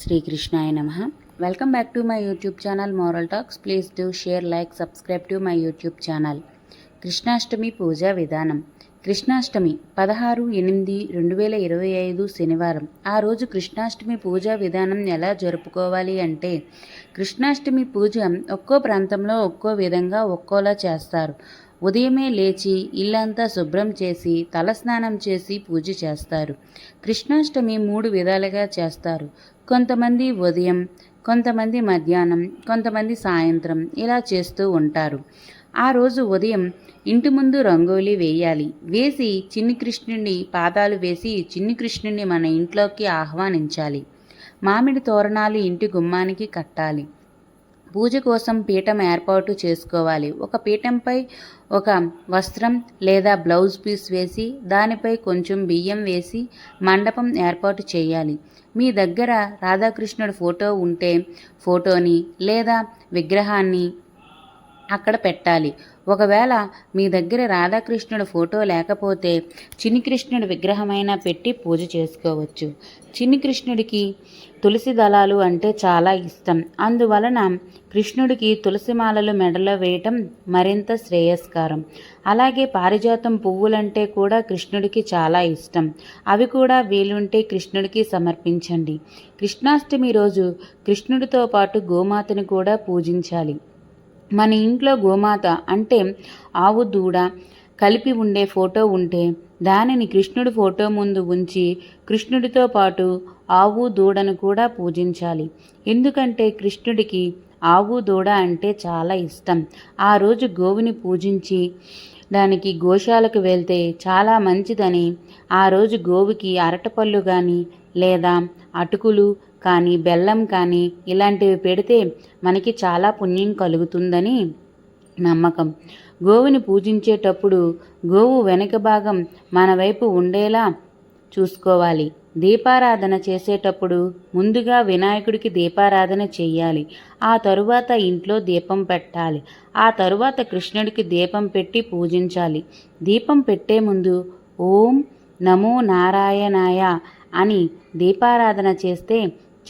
శ్రీకృష్ణాయ నమ. Welcome back to my YouTube channel moral talks please do share like subscribe to my YouTube channel Krishnashtami puja విధానం. కృష్ణాష్టమి పదహారు ఎనిమిది రెండు వేల ఇరవై ఐదు శనివారం. ఆ రోజు కృష్ణాష్టమి పూజా విధానం ఎలా జరుపుకోవాలి అంటే కృష్ణాష్టమి పూజ ఒక్కో ప్రాంతంలో ఒక్కో విధంగా ఒక్కోలా చేస్తారు. ఉదయమే లేచి ఇల్లంతా శుభ్రం చేసి తలస్నానం చేసి పూజ చేస్తారు. కృష్ణాష్టమి మూడు విధాలుగా చేస్తారు. కొంతమంది ఉదయం కొంతమంది మధ్యాహ్నం కొంతమంది సాయంత్రం ఇలా చేస్తూ ఉంటారు. ఆ రోజు ఉదయం ఇంటి ముందు రంగోలీ వేయాలి. వేసి చిన్ని కృష్ణుని పాదాలు వేసి చిన్ని కృష్ణుని మన ఇంట్లోకి ఆహ్వానించాలి. మామిడి తోరణాలు ఇంటి గుమ్మానికి కట్టాలి. పూజ కోసం పీఠం ఏర్పాటు చేసుకోవాలి. ఒక పీఠంపై ఒక వస్త్రం లేదా బ్లౌజ్ పీస్ వేసి దానిపై కొంచెం బియ్యం వేసి మండపం ఏర్పాటు చేయాలి. మీ దగ్గర రాధాకృష్ణుడి ఫోటో ఉంటే ఫోటోని లేదా విగ్రహాన్ని అక్కడ పెట్టాలి. ఒకవేళ మీ దగ్గర రాధాకృష్ణుడు ఫోటో లేకపోతే చిన్ని కృష్ణుడి విగ్రహమైనా పెట్టి పూజ చేసుకోవచ్చు. చిన్ని కృష్ణుడికి తులసి దళాలు అంటే చాలా ఇష్టం. అందువలన కృష్ణుడికి తులసి మాలలు మెడలో వేయటం మరింత శ్రేయస్కారం. అలాగే పారిజాతం పువ్వులంటే కూడా కృష్ణుడికి చాలా ఇష్టం. అవి కూడా వీలుంటే కృష్ణుడికి సమర్పించండి. కృష్ణాష్టమి రోజు కృష్ణుడితో పాటు గోమాతను కూడా పూజించాలి. మన ఇంట్లో గోమాత అంటే ఆవు దూడ కలిపి ఉండే ఫోటో ఉంటే దానిని కృష్ణుడి ఫోటో ముందు ఉంచి కృష్ణుడితో పాటు ఆవు దూడను కూడా పూజించాలి. ఎందుకంటే కృష్ణుడికి ఆవు దూడ అంటే చాలా ఇష్టం. ఆ రోజు గోవుని పూజించి దానికి గోశాలకు వెళ్తే చాలా మంచిదని ఆ రోజు గోవుకి అరటపళ్ళు కానీ లేదా అటుకులు కానీ బెల్లం కానీ ఇలాంటివి పెడితే మనకి చాలా పుణ్యం కలుగుతుందని నమ్మకం. గోవుని పూజించేటప్పుడు గోవు వెనక భాగం మన వైపు ఉండేలా చూసుకోవాలి. దీపారాధన చేసేటప్పుడు ముందుగా వినాయకుడికి దీపారాధన చేయాలి. ఆ తరువాత ఇంట్లో దీపం పెట్టాలి. ఆ తరువాత కృష్ణుడికి దీపం పెట్టి పూజించాలి. దీపం పెట్టే ముందు ఓం నమో నారాయణాయ అని దీపారాధన చేస్తే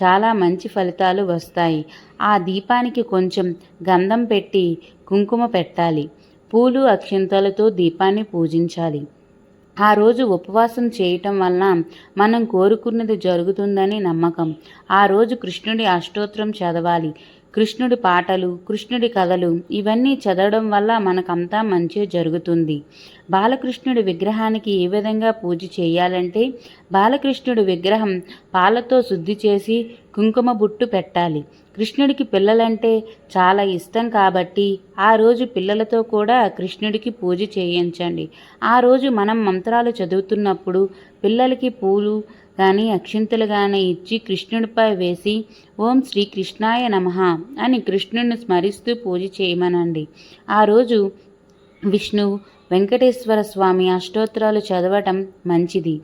చాలా మంచి ఫలితాలు వస్తాయి. ఆ దీపానికి కొంచెం గంధం పెట్టి కుంకుమ పెట్టాలి. పూలు అక్షింతలతో దీపాన్ని పూజించాలి. ఆ రోజు ఉపవాసం చేయటం వలన మనం కోరుకున్నది జరుగుతుందని నమ్మకం. ఆ రోజు కృష్ణుడి అష్టోత్తరం చదవాలి. కృష్ణుడి పాటలు కృష్ణుడి కథలు ఇవన్నీ చదవడం వల్ల మనకంతా మంచి జరుగుతుంది. బాలకృష్ణుడి విగ్రహానికి ఏ విధంగా పూజ చేయాలంటే బాలకృష్ణుడి విగ్రహం పాలతో శుద్ధి చేసి కుంకుమ బుట్టు పెట్టాలి. కృష్ణుడికి పిల్లలంటే చాలా ఇష్టం కాబట్టి ఆ రోజు పిల్లలతో కూడా కృష్ణుడికి పూజ చేయించండి. ఆ రోజు మనం మంత్రాలు చదువుతున్నప్పుడు పిల్లలకి పూలు కానీ అక్షింతలు కానీ ఇచ్చి కృష్ణుడిపై వేసి ఓం శ్రీ కృష్ణాయ నమ అని కృష్ణుడిని స్మరిస్తూ పూజ చేయమనండి. ఆ రోజు విష్ణువు వెంకటేశ్వర స్వామి అష్టోత్తరాలు చదవటం మంచిది.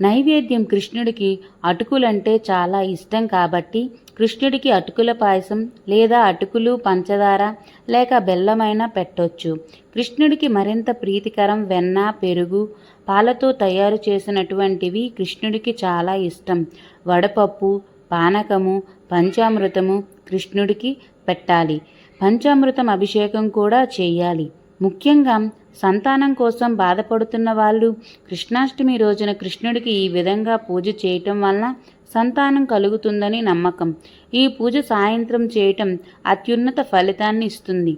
నైవేద్యం కృష్ణుడికి అటుకులంటే చాలా ఇష్టం కాబట్టి కృష్ణుడికి అటుకుల పాయసం లేదా అటుకులు పంచదార లేక బెల్లమైనా పెట్టొచ్చు. కృష్ణుడికి మరింత ప్రీతికరం వెన్న పెరుగు పాలతో తయారు చేసినటువంటివి కృష్ణుడికి చాలా ఇష్టం. వడపప్పు పానకము పంచామృతము కృష్ణుడికి పెట్టాలి. పంచామృతం అభిషేకం కూడా చేయాలి. ముఖ్యంగా సంతానం కోసం బాధపడుతున్న వాళ్ళు కృష్ణాష్టమి రోజున కృష్ణుడికి ఈ విధంగా పూజ చేయటం వలన సంతానం కలుగుతుందని నమ్మకం. ఈ పూజ సాయంత్రం చేయటం అత్యున్నత ఫలితాన్ని ఇస్తుంది.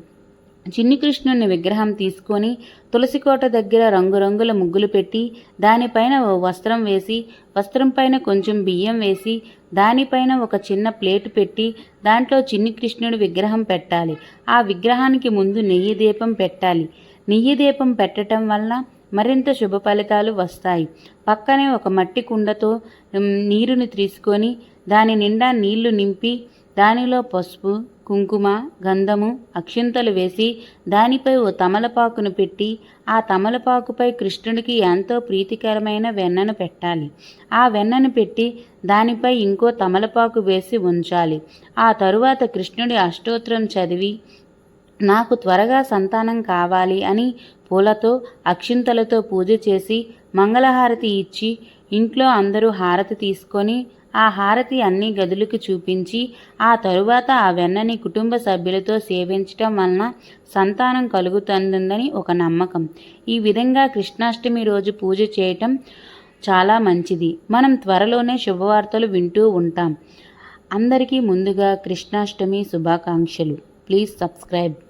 చిన్ని కృష్ణుని విగ్రహం తీసుకొని తులసికోట దగ్గర రంగురంగుల ముగ్గులు పెట్టి దానిపైన ఓ వస్త్రం వేసి వస్త్రం పైన కొంచెం బియ్యం వేసి దానిపైన ఒక చిన్న ప్లేటు పెట్టి దాంట్లో చిన్ని కృష్ణుడి విగ్రహం పెట్టాలి. ఆ విగ్రహానికి ముందు నెయ్యి దీపం పెట్టాలి. నెయ్యి దీపం పెట్టడం వల్ల మరింత శుభ ఫలితాలు వస్తాయి. పక్కనే ఒక మట్టి కుండతో నీరుని తీసుకొని దాని నిండా నీళ్ళు నింపి దానిలో పసుపు కుంకుమ గంధము అక్షింతలు వేసి దానిపై ఓ తమలపాకును పెట్టి ఆ తమలపాకుపై కృష్ణుడికి ఎంతో ప్రీతికరమైన వెన్నను పెట్టాలి. ఆ వెన్నను పెట్టి దానిపై ఇంకో తమలపాకు వేసి ఉంచాలి. ఆ తరువాత కృష్ణుడి అష్టోత్తరం చదివి నాకు త్వరగా సంతానం కావాలి అని పూలతో అక్షింతలతో పూజ చేసి మంగళహారతి ఇచ్చి ఇంట్లో అందరూ హారతి తీసుకొని ఆ హారతి అన్ని గదులకు చూపించి ఆ తరువాత ఆ వెన్నని కుటుంబ సభ్యులతో సేవించటం వలన సంతానం కలుగుతుందని ఒక నమ్మకం. ఈ విధంగా కృష్ణాష్టమి రోజు పూజ చేయటం చాలా మంచిది. మనం త్వరలోనే శుభవార్తలు వింటూ ఉంటాం. అందరికీ ముందుగా కృష్ణాష్టమి శుభాకాంక్షలు. Please subscribe.